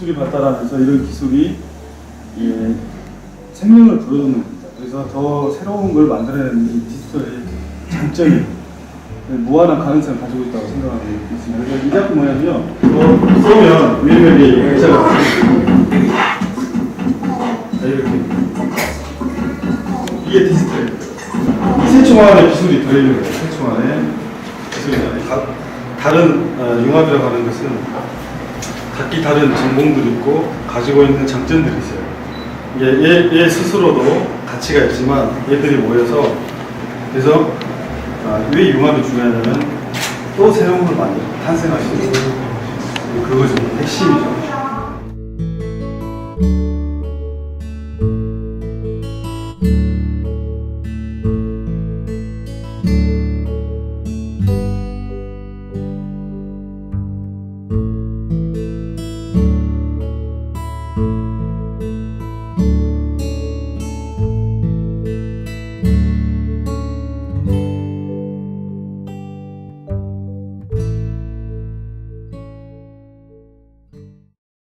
기술이 발달하면서 이런 기술이 예, 생명을 불어넣는 겁니다. 그래서 더 새로운 걸 만들어내는 이 디지털의 장점이 무한한 가능성을 가지고 있다고 생각하고 있습니다. 그래서 이 작품 뭐냐면요. 이거 쏘면 위에mel이 액자가 자, 이렇게 이게 디지털입니다. 세충 안에 기술이 들어있는 거예요. 세충 안에 기술이 들어있는 다, 다른 어, 융합이라고 하는 것은 각기 다른 전공들이 있고 가지고 있는 장점들이 있어요. 얘, 얘, 얘 스스로도 가치가 있지만 얘들이 모여서 그래서 아, 왜 융합이 중요하냐면 또 새로운 걸 만들어 탄생할 수 있는 그것이 핵심이죠.